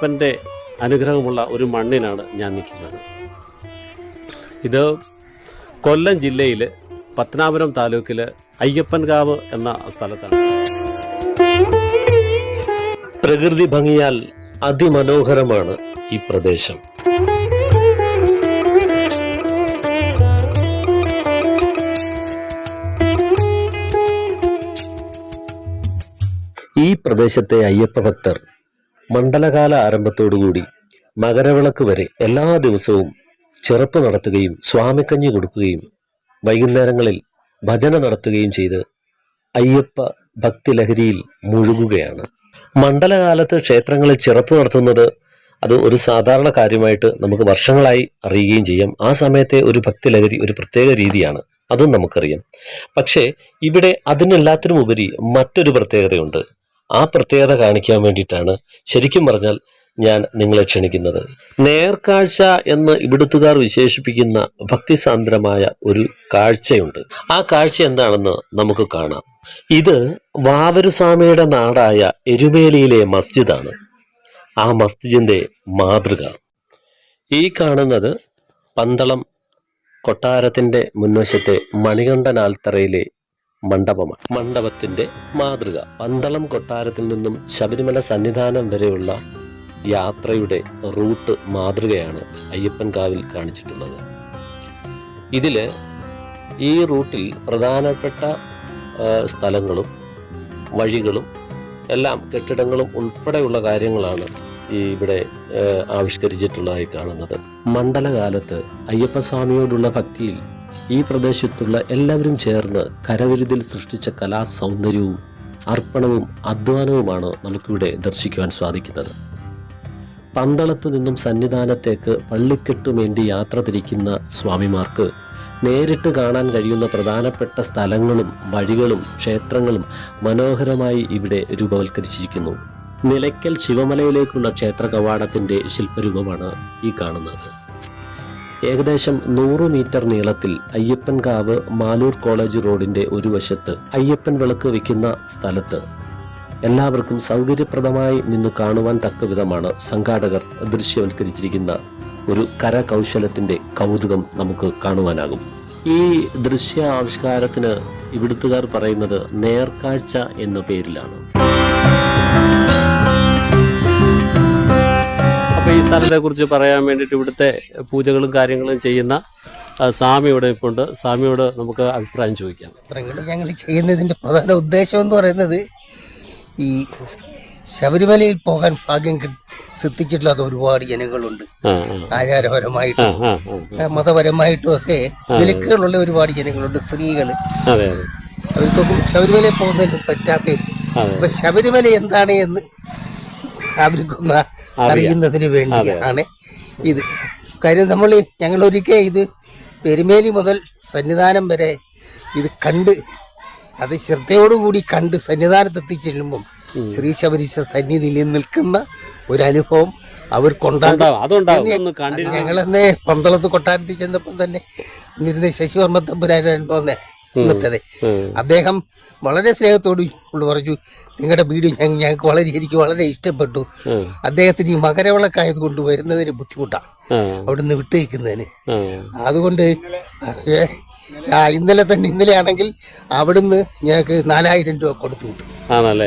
അയ്യപ്പന്റെ അനുഗ്രഹമുള്ള ഒരു മണ്ണിനാണ് ഞാൻ നിൽക്കുന്നത്. ഇത് കൊല്ലം ജില്ലയിൽ പത്തനാപുരം താലൂക്കിൽ അയ്യപ്പൻകാവ് എന്ന സ്ഥലത്താണ്. പ്രകൃതി ഭംഗിയാൽ അതിമനോഹരമാണ് ഈ പ്രദേശം. ഈ പ്രദേശത്തെ അയ്യപ്പ ഭക്തർ മണ്ഡലകാല ആരംഭത്തോടുകൂടി മകരവിളക്ക് വരെ എല്ലാ ദിവസവും ചെറുപ്പ് നടത്തുകയും സ്വാമിക്കഞ്ഞി കൊടുക്കുകയും വൈകുന്നേരങ്ങളിൽ ഭജന നടത്തുകയും ചെയ്ത് അയ്യപ്പ ഭക്തിലഹരിയിൽ മുഴുകുകയാണ്. മണ്ഡലകാലത്ത് ക്ഷേത്രങ്ങളിൽ ചെറുപ്പ് നടത്തുന്നത് അത് ഒരു സാധാരണ കാര്യമായിട്ട് നമുക്ക് വർഷങ്ങളായി അറിയുകയും ചെയ്യാം. ആ സമയത്തെ ഒരു ഭക്തിലഹരി ഒരു പ്രത്യേക രീതിയാണ്. അതും നമുക്കറിയാം. പക്ഷേ ഇവിടെ അതിനെല്ലാത്തിനും ഉപരി മറ്റൊരു പ്രത്യേകതയുണ്ട്. ആ പ്രത്യേകത കാണിക്കാൻ വേണ്ടിയിട്ടാണ് ശരിക്കും പറഞ്ഞാൽ ഞാൻ നിങ്ങളെ ക്ഷണിക്കുന്നത്. നേർക്കാഴ്ച എന്ന് ഇവിടുത്തുകാർ വിശേഷിപ്പിക്കുന്ന ഭക്തിസാന്ദ്രമായ ഒരു കാഴ്ചയുണ്ട്. ആ കാഴ്ച എന്താണെന്ന് നമുക്ക് കാണാം. ഇത് വാവരുസ്വാമിയുടെ നാടായ എരുമേലിയിലെ മസ്ജിദാണ്. ആ മസ്ജിദിന്റെ മാതൃക. ഈ കാണുന്നത് പന്തളം കൊട്ടാരത്തിന്റെ മുൻവശത്തെ മണികണ്ഠനാൽത്തറയിലെ മണ്ഡപമാണ്. മണ്ഡപത്തിന്റെ മാതൃക. പന്തളം കൊട്ടാരത്തിൽ നിന്നും ശബരിമല സന്നിധാനം വരെയുള്ള യാത്രയുടെ റൂട്ട് മാതൃകയാണ് അയ്യപ്പൻകാവിൽ കാണിച്ചിട്ടുള്ളത്. ഇതിൽ ഈ റൂട്ടിൽ പ്രധാനപ്പെട്ട സ്ഥലങ്ങളും വഴികളും എല്ലാം കെട്ടിടങ്ങളും ഉൾപ്പെടെയുള്ള കാര്യങ്ങളാണ് ഈ ഇവിടെ ആവിഷ്കരിച്ചിട്ടുള്ളതായി കാണുന്നത്. മണ്ഡലകാലത്ത് അയ്യപ്പസ്വാമിയോടുള്ള ഭക്തിയിൽ ഈ പ്രദേശത്തുള്ള എല്ലാവരും ചേർന്ന് കരവിരുതിൽ സൃഷ്ടിച്ച കലാ സൗന്ദര്യവും അർപ്പണവും അധ്വാനവുമാണ് നമുക്കിവിടെ ദർശിക്കുവാൻ സാധിക്കുന്നത്. പന്തളത്തു നിന്നും സന്നിധാനത്തേക്ക് പള്ളിക്കെട്ടുമേന്തി യാത്ര തിരിക്കുന്ന സ്വാമിമാർക്ക് നേരിട്ട് കാണാൻ കഴിയുന്ന പ്രധാനപ്പെട്ട സ്ഥലങ്ങളും വഴികളും ക്ഷേത്രങ്ങളും മനോഹരമായി ഇവിടെ രൂപവൽക്കരിച്ചിരിക്കുന്നു. നിലയ്ക്കൽ ശിവമലയിലേക്കുള്ള ക്ഷേത്ര കവാടത്തിന്റെ ശില്പരൂപമാണ് ഈ കാണുന്നത്. ഏകദേശം നൂറ് മീറ്റർ നീളത്തിൽ അയ്യപ്പൻകാവ് മാലൂർ കോളേജ് റോഡിന്റെ ഒരു വശത്ത് അയ്യപ്പൻ വിളക്ക് വയ്ക്കുന്ന സ്ഥലത്ത്. എല്ലാവർക്കും സൗകര്യപ്രദമായി നിന്ന് കാണുവാൻ തക്ക വിധമാണ് സംഘാടകർ ദൃശ്യവൽക്കരിച്ചിരിക്കുന്ന ഒരു കരകൗശലത്തിന്റെ കൗതുകം നമുക്ക് കാണുവാനാകും. ഈ ദൃശ്യ ആവിഷ്കാരത്തിന് ഇവിടുത്തുകാർ പറയുന്നത് നേർക്കാഴ്ച എന്ന പേരിലാണ്. അപ്പോൾ ഈ സ്ഥലത്തെക്കുറിച്ച് പറയാൻ വേണ്ടിയിട്ട് ഇവിടുത്തെ പൂജകളും കാര്യങ്ങളും ചെയ്യുന്ന ആ, സ്വാമി ഇവിടെ ഇപ്പോൾ ഉണ്ട് സ്വാമിയോട് നമുക്ക് അഭിപ്രായം ചോദിക്കാം. ഇത്രങ്ങൾ ഞങ്ങൾ ചെയ്യുന്നതിന്റെ പ്രധാന ഉദ്ദേശം എന്ന് പറയുന്നത് ഈ ശബരിമലയിൽ പോകാൻ ഭാഗ്യം സിദ്ധിച്ചിട്ടില്ലാത്ത ഒരുപാട് ജനങ്ങളുണ്ട്. ആചാരപരമായിട്ടും മതപരമായിട്ടും ഒക്കെ വിലക്കുകളുള്ള ഒരുപാട് ജനങ്ങളുണ്ട് സ്ത്രീകൾ അവർക്കൊക്കെ ശബരിമലയിൽ പോകുന്നതിന് പറ്റാത്ത അപ്പൊ ശബരിമല എന്താണ് എന്ന് അവർക്കൊന്ന് അറിയുന്നതിന് വേണ്ടിയാണ് ഇത്. കാര്യം നമ്മൾ ഞങ്ങൾ ഒരിക്കൽ ഇത് പെരുമേലി മുതൽ സന്നിധാനം വരെ ഇത് കണ്ട് അത് ശ്രദ്ധയോടുകൂടി കണ്ട് സന്നിധാനത്തെത്തി ചെല്ലുമ്പം ശ്രീ ശബരീശ സന്നിധിയിൽ നിൽക്കുന്ന ഒരു അനുഭവം അവർക്കുണ്ടാകും ഞങ്ങളെന്നേ പന്തളത്ത് കൊട്ടാരത്തിൽ ചെന്നപ്പം തന്നെ ഇന്നിരുന്ന ശശിവർമ്മ തമ്പുരാനാണ് ഇന്നത്തെ അദ്ദേഹം വളരെ സ്നേഹത്തോട് ഉള്ള പറഞ്ഞു നിങ്ങളുടെ വീട് ഞങ്ങൾക്ക് വളരെ എനിക്ക് വളരെ ഇഷ്ടപ്പെട്ടു. അദ്ദേഹത്തിന് ഈ മകരവിളക്കായത് കൊണ്ട് വരുന്നതിന് ബുദ്ധിമുട്ടാണ് അവിടെ അവിടുന്ന് വിട്ടേക്കുന്നതിന്. അതുകൊണ്ട് ഇന്നലെ തന്നെ ഇന്നലെ ആണെങ്കിൽ അവിടുന്ന് ഞങ്ങൾക്ക് നാലായിരം രൂപ കൊടുത്തു വിട്ടു.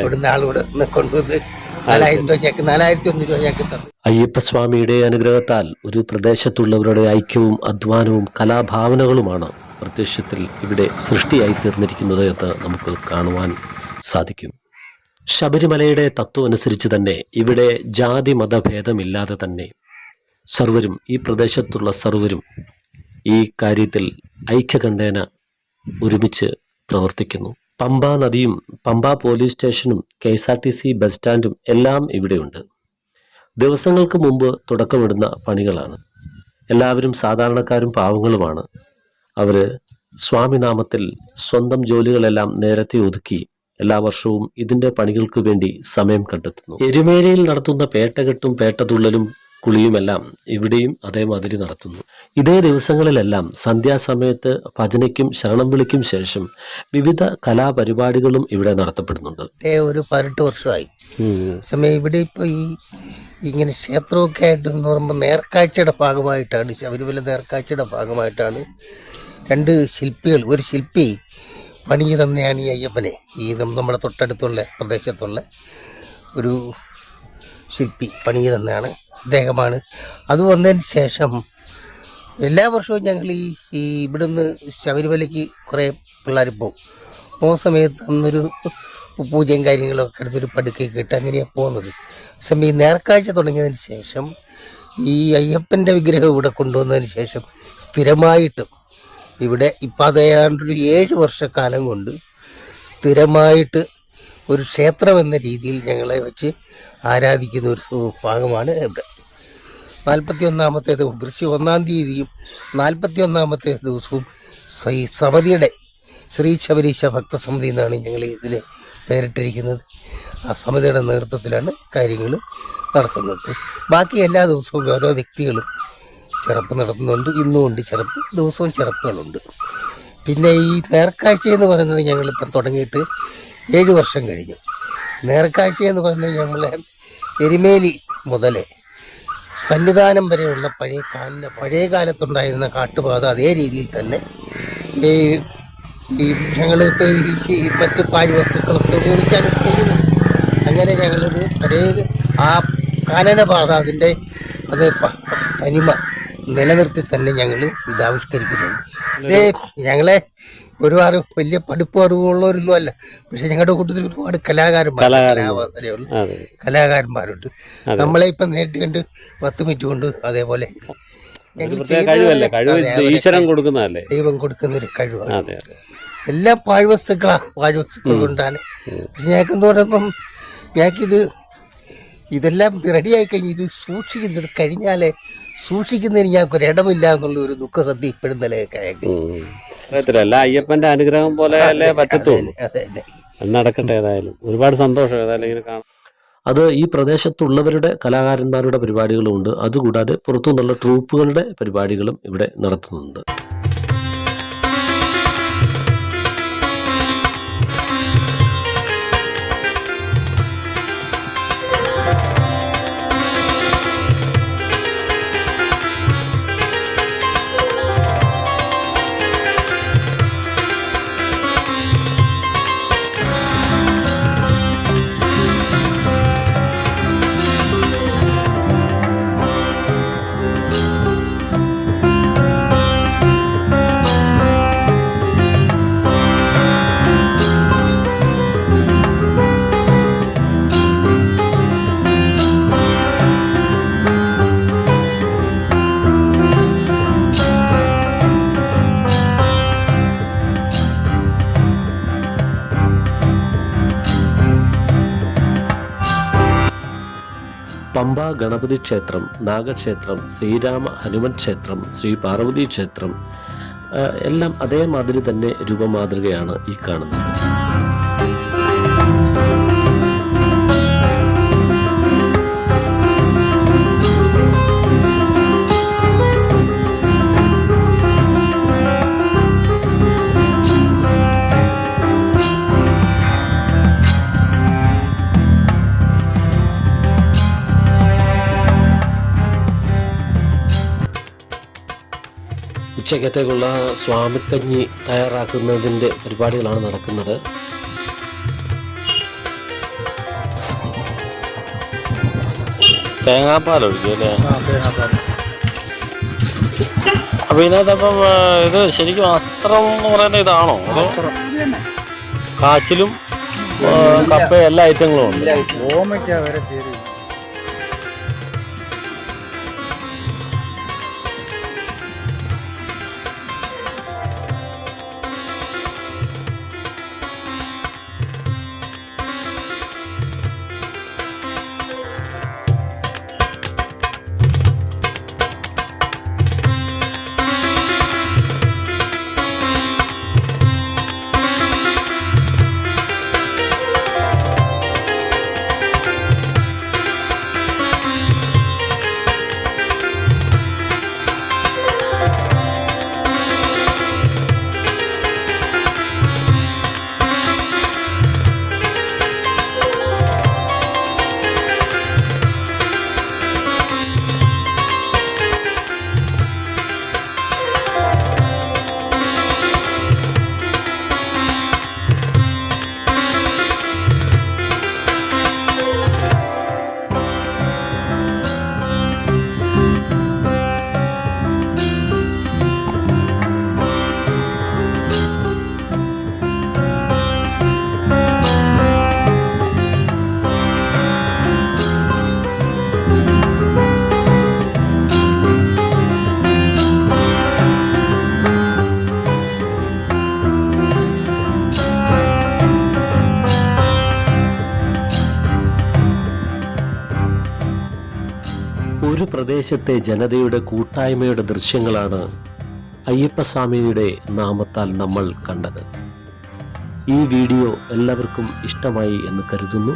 അവിടുന്ന് ആളിവിടെ നിന്ന് കൊണ്ടുവന്ന് നാലായിരം രൂപ ഞങ്ങൾക്ക് നാലായിരത്തി ഒന്ന് രൂപ ഞങ്ങൾക്ക് തന്നു. അയ്യപ്പസ്വാമിയുടെ അനുഗ്രഹത്താൽ ഒരു പ്രദേശത്തുള്ളവരുടെ ഐക്യവും അധ്വാനവും കലാഭാവനകളുമാണ് പ്രത്യക്ഷത്തിൽ ഇവിടെ സൃഷ്ടിയായി തീർന്നിരിക്കുന്നത് എന്ന് നമുക്ക് കാണുവാൻ സാധിക്കും. ശബരിമലയുടെ തത്വം അനുസരിച്ച് തന്നെ ഇവിടെ ജാതി മതഭേദമില്ലാതെ തന്നെ സർവരും ഈ പ്രദേശത്തുള്ള സർവരും ഈ കാര്യത്തിൽ ഐക്യകണ്ഠേന ഒരുമിച്ച് പ്രവർത്തിക്കുന്നു. പമ്പ നദിയും പമ്പ പോലീസ് സ്റ്റേഷനും K S R T C bus സ്റ്റാൻഡും എല്ലാം ഇവിടെയുണ്ട്. ദിവസങ്ങൾക്ക് മുമ്പ് തുടക്കമിടുന്ന പണികളാണ്. എല്ലാവരും സാധാരണക്കാരും പാവങ്ങളുമാണ്. അവർ സ്വാമിനാമത്തിൽ സ്വന്തം ജോലികളെല്ലാം നേരത്തെ ഒതുക്കി എല്ലാ വർഷവും ഇതിന്റെ പണികൾക്ക് വേണ്ടി സമയം കണ്ടെത്തുന്നു. എരുമേലയിൽ നടത്തുന്ന പേട്ടകെട്ടും പേട്ടതുള്ളലും കുളിയുമെല്ലാം ഇവിടെയും അതേമാതിരി നടത്തുന്നു. ഇതേ ദിവസങ്ങളിലെല്ലാം സന്ധ്യാസമയത്ത് ഭജനയ്ക്കും ശരണം വിളിക്കും ശേഷം വിവിധ കലാപരിപാടികളും ഇവിടെ നടത്തപ്പെടുന്നുണ്ട്. ഒരു പതിനെട്ട് വർഷമായി. സമയം ഇവിടെ ഇപ്പോൾ ഈ ഇങ്ങനെ ക്ഷേത്രമൊക്കെ ആയിട്ട് എന്ന് പറയുമ്പോൾ നേർക്കാഴ്ചയുടെ ഭാഗമായിട്ടാണ് ശബരിമല നേർക്കാഴ്ചയുടെ ഭാഗമായിട്ടാണ് രണ്ട് ശില്പികൾ ഒരു ശില്പി പണിഞ്ഞു തന്നെയാണ് ഈ അയ്യപ്പനെ. ഈ നമ്മുടെ തൊട്ടടുത്തുള്ള പ്രദേശത്തുള്ള ഒരു ശില്പി പണിഞ്ഞു തന്നെയാണ് അദ്ദേഹമാണ്. അത് വന്നതിന് ശേഷം എല്ലാ വർഷവും ഞങ്ങൾ ഈ ഈ ഇവിടുന്ന് ശബരിമലയ്ക്ക് കുറേ പിള്ളേർ പോകും. പോകുന്ന സമയത്ത് അന്നൊരു പൂജയും കാര്യങ്ങളൊക്കെ എടുത്തൊരു പടുക്കയൊക്കെ ഇട്ട് അങ്ങനെയാണ് പോകുന്നത്. സമയം നേർക്കാഴ്ച തുടങ്ങിയതിന് ശേഷം ഈ അയ്യപ്പന്റെ വിഗ്രഹം ഇവിടെ കൊണ്ടുവന്നതിന് ശേഷം സ്ഥിരമായിട്ടും ഇവിടെ ഇപ്പം അത് ഏതാണ്ടൊരു ഏഴ് വർഷക്കാലം കൊണ്ട് സ്ഥിരമായിട്ട് ഒരു ക്ഷേത്രം എന്ന രീതിയിൽ ഞങ്ങളെ വെച്ച് ആരാധിക്കുന്ന ഒരു ഭാഗമാണ് ഇവിടെ. നാൽപ്പത്തി ഒന്നാമത്തെ ദിവസം കൃഷി ഒന്നാം തീയതിയും നാൽപ്പത്തി ഒന്നാമത്തെ ദിവസവും ശ്രീ സമിതിയുടെ ശ്രീ ശബരീശ ഭക്തസമിതി എന്നാണ് ഞങ്ങൾ ഇതിന് പേരിട്ടിരിക്കുന്നത്. ആ സമിതിയുടെ നേതൃത്വത്തിലാണ് കാര്യങ്ങൾ നടത്തുന്നത്. ബാക്കി എല്ലാ ദിവസവും ഓരോ വ്യക്തികളും ചെറുപ്പ് നടത്തുന്നുണ്ട്. ഇന്നും ഉണ്ട് ചെറുപ്പ്. ദിവസവും ചെറുപ്പുകളുണ്ട്. പിന്നെ ഈ നേർക്കാഴ്ച എന്ന് പറയുന്നത് ഞങ്ങളിപ്പം തുടങ്ങിയിട്ട് ഏഴ് വർഷം കഴിഞ്ഞു. നേർക്കാഴ്ച എന്ന് പറയുന്നത് ഞങ്ങളെ എരുമേലി മുതലേ സന്നിധാനം വരെയുള്ള പഴയ കാലിന്റെ പഴയ കാലത്തുണ്ടായിരുന്ന കാട്ടുപാത അതേ രീതിയിൽ തന്നെ ഈ ഈ ഞങ്ങളിപ്പോൾ ഈ മറ്റ് പാഴ്വസ്തുക്കളൊക്കെ ഉപയോഗിച്ചാണ് ചെയ്യുന്നത്. അങ്ങനെ ഞങ്ങളിത് പഴയ ആ കാനനപാത അതിന്റെ അത് തനിമ നിലനിർത്തി തന്നെ ഞങ്ങൾ ഇത് ആവിഷ്കരിക്കുന്നുണ്ട് ഇതേ ഞങ്ങളെ ഒരുപാട് വലിയ പഠിപ്പ് അറിവുള്ളവരൊന്നും അല്ല. പക്ഷെ ഞങ്ങളുടെ കൂട്ടത്തിൽ ഒരുപാട് കലാകാരന്മാർ. കലാവാസനയുള്ള കലാകാരന്മാരുണ്ട്. നമ്മളെ ഇപ്പം നേരിട്ട് കണ്ട് പത്ത് മിനിറ്റ് കൊണ്ട് അതേപോലെ ഈശ്വരൻ കൊടുക്കുന്നതല്ലേ? ദൈവം കൊടുക്കുന്ന ഒരു കഴിവാണ് എല്ലാ പാഴ്വസ്തുക്കളാണ് പാഴ്വസ്തുക്കൾ കൊണ്ടാണ്. ഞങ്ങൾക്കെന്ന് പറയുമ്പം ഞങ്ങൾക്കിത് ഇതെല്ലാം റെഡിയായി കഴിഞ്ഞ് ഇത് സൂക്ഷിക്കുന്നത് കഴിഞ്ഞാലേ സൂക്ഷിക്കുന്നതിന് ഞങ്ങൾക്ക് ഒരു ഇടമില്ല എന്നുള്ള ഒരു ദുഃഖസന്ധി ഇപ്പോഴും നിലയൊക്കെ. അല്ല അയ്യപ്പന്റെ അനുഗ്രഹം പോലെ അല്ലേ പറ്റത്തുള്ളൂ. നടക്കട്ടെ ഏതായാലും. ഒരുപാട് സന്തോഷം ഏതായാലും ഇങ്ങനെ കാണാം അത് ഈ പ്രദേശത്തുള്ളവരുടെ കലാകാരന്മാരുടെ പരിപാടികളുമുണ്ട്. അതുകൂടാതെ പുറത്തുനിന്നുള്ള ട്രൂപ്പുകളുടെ പരിപാടികളും ഇവിടെ നടത്തുന്നുണ്ട്. ഗണപതി ക്ഷേത്രം നാഗക്ഷേത്രം ശ്രീരാമ ഹനുമൻ ക്ഷേത്രം ശ്രീ പാർവതി ക്ഷേത്രം എല്ലാം അതേമാതിരി തന്നെ രൂപമാതൃകയാണ് ഈ കാണുന്നത്. ഉച്ചക്കത്തേക്കുള്ള സ്വാമിക്കഞ്ഞി തയ്യാറാക്കുന്നതിന്റെ പരിപാടികളാണ് നടക്കുന്നത്. തേങ്ങാപ്പാൽ ഒഴിക്കും അല്ലേ? അപ്പൊ ഇതിനകത്തപ്പം ഇത് ശരിക്കും അസ്ത്രം എന്ന് പറയുന്ന ഇതാണോ? അതോ കാച്ചിലും കപ്പ കപ്പയും എല്ലാ ഐറ്റങ്ങളും ഉണ്ട്? ഓമയ്ക്ക വരെ ചെയ്ത് പ്രദേശത്തെ ജനതയുടെ കൂട്ടായ്മയുടെ ദൃശ്യങ്ങളാണ് അയ്യപ്പസ്വാമിയുടെ നാമത്താൽ നമ്മൾ കണ്ടത്. ഈ വീഡിയോ എല്ലാവർക്കും ഇഷ്ടമായി എന്ന് കരുതുന്നു.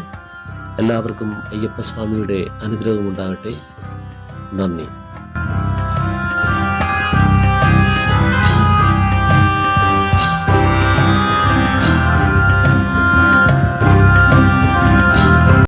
എല്ലാവർക്കും അയ്യപ്പസ്വാമിയുടെ അനുഗ്രഹമുണ്ടാകട്ടെ. നന്ദി.